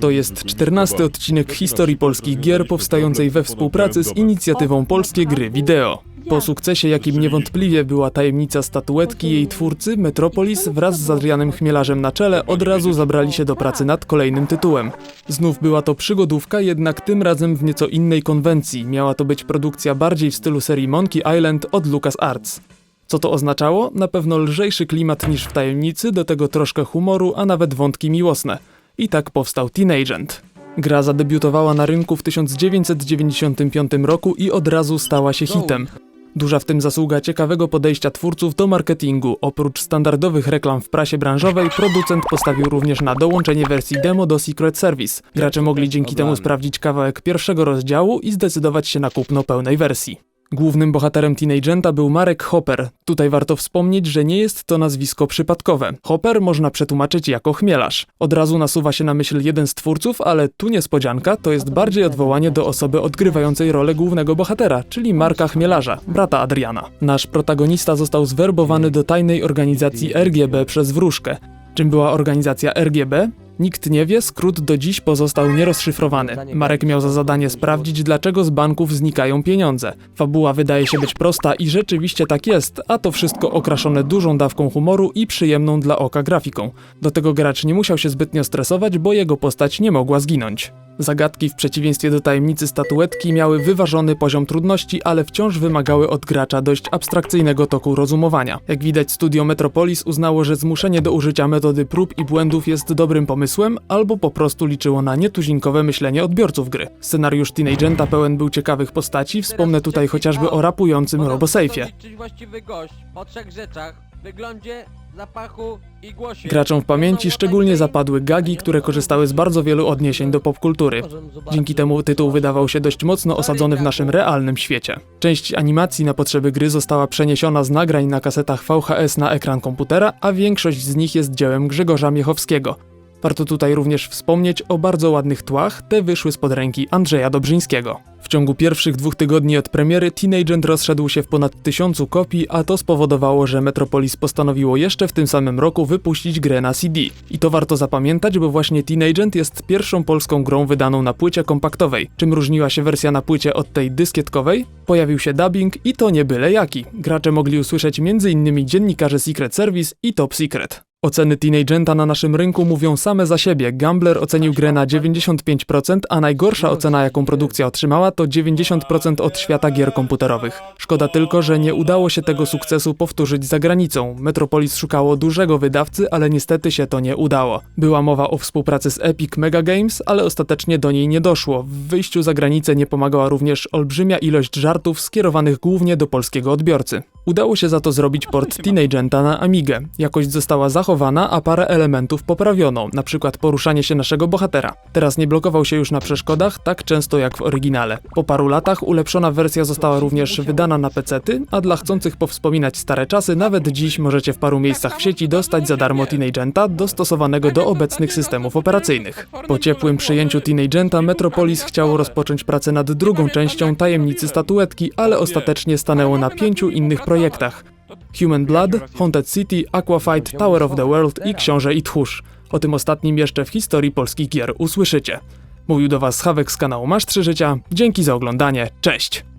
To jest niezwykłymi 14 sprawami. odcinek historii polskich gier powstającej we współpracy z inicjatywą Polskie Gry Wideo. Po sukcesie, jakim niewątpliwie była tajemnica statuetki jej twórcy, Metropolis wraz z Adrianem Chmielarzem na czele od razu zabrali się do pracy nad kolejnym tytułem. Znów była to przygodówka, jednak tym razem w nieco innej konwencji. Miała to być produkcja bardziej w stylu serii Monkey Island od LucasArts. Co to oznaczało? Na pewno lżejszy klimat niż w tajemnicy, do tego troszkę humoru, a nawet wątki miłosne. I tak powstał Teenagent. Gra zadebiutowała na rynku w 1995 roku i od razu stała się hitem. Duża w tym zasługa ciekawego podejścia twórców do marketingu. Oprócz standardowych reklam w prasie branżowej, producent postawił również na dołączenie wersji demo do Secret Service. Gracze mogli dzięki temu sprawdzić kawałek pierwszego rozdziału i zdecydować się na kupno pełnej wersji. Głównym bohaterem Teenagenta był Marek Hopper. Tutaj warto wspomnieć, że nie jest to nazwisko przypadkowe. Hopper można przetłumaczyć jako chmielarz. Od razu nasuwa się na myśl jeden z twórców, ale tu niespodzianka to jest bardziej odwołanie do osoby odgrywającej rolę głównego bohatera, czyli Marka Chmielarza, brata Adriana. Nasz protagonista został zwerbowany do tajnej organizacji RGB przez wróżkę. Czym była organizacja RGB? Nikt nie wie, skrót do dziś pozostał nierozszyfrowany. Marek miał za zadanie sprawdzić, dlaczego z banków znikają pieniądze. Fabuła wydaje się być prosta i rzeczywiście tak jest, a to wszystko okraszone dużą dawką humoru i przyjemną dla oka grafiką. Do tego gracz nie musiał się zbytnio stresować, bo jego postać nie mogła zginąć. Zagadki w przeciwieństwie do tajemnicy statuetki miały wyważony poziom trudności, ale wciąż wymagały od gracza dość abstrakcyjnego toku rozumowania. Jak widać, studio Metropolis uznało, że zmuszenie do użycia metody prób i błędów jest dobrym pomysłem, albo po prostu liczyło na nietuzinkowe myślenie odbiorców gry. Scenariusz Teenagenta pełen był ciekawych postaci, wspomnę tutaj chociażby o rapującym właściwy gość po trzech rzeczach. Wyglądzie, zapachu i głosie. Graczom w pamięci szczególnie zapadły gagi, które korzystały z bardzo wielu odniesień do popkultury. Dzięki temu tytuł wydawał się dość mocno osadzony w naszym realnym świecie. Część animacji na potrzeby gry została przeniesiona z nagrań na kasetach VHS na ekran komputera, a większość z nich jest dziełem Grzegorza Miechowskiego. Warto tutaj również wspomnieć o bardzo ładnych tłach, te wyszły spod ręki Andrzeja Dobrzyńskiego. W ciągu pierwszych dwóch tygodni od premiery Teenagent rozszedł się w ponad tysiącu kopii, a to spowodowało, że Metropolis postanowiło jeszcze w tym samym roku wypuścić grę na CD. I to warto zapamiętać, bo właśnie Teenagent jest pierwszą polską grą wydaną na płycie kompaktowej. Czym różniła się wersja na płycie od tej dyskietkowej? Pojawił się dubbing i to nie byle jaki. Gracze mogli usłyszeć m.in. dziennikarze Secret Service i Top Secret. Oceny Teenagenta na naszym rynku mówią same za siebie. Gambler ocenił grę na 95%, a najgorsza ocena, jaką produkcja otrzymała, to 90% od świata gier komputerowych. Szkoda tylko, że nie udało się tego sukcesu powtórzyć za granicą. Metropolis szukało dużego wydawcy, ale niestety się to nie udało. Była mowa o współpracy z Epic Mega Games, ale ostatecznie do niej nie doszło. W wyjściu za granicę nie pomagała również olbrzymia ilość żartów skierowanych głównie do polskiego odbiorcy. Udało się za to zrobić port Teenagenta na Amigę. Jakość została zachowana, a parę elementów poprawiono, na przykład poruszanie się naszego bohatera. Teraz nie blokował się już na przeszkodach tak często jak w oryginale. Po paru latach ulepszona wersja została również wydana na pecety, a dla chcących powspominać stare czasy nawet dziś możecie w paru miejscach w sieci dostać za darmo Teenagenta dostosowanego do obecnych systemów operacyjnych. Po ciepłym przyjęciu Teenagenta Metropolis chciało rozpocząć pracę nad drugą częścią tajemnicy statuetki, ale ostatecznie stanęło na pięciu innych projektach. Human Blood, Haunted City, Aquafight, Tower of the World i Książę i Tchórz. O tym ostatnim jeszcze w historii polskich gier usłyszycie. Mówił do Was Hawek z kanału Masz Trzy Życia. Dzięki za oglądanie. Cześć!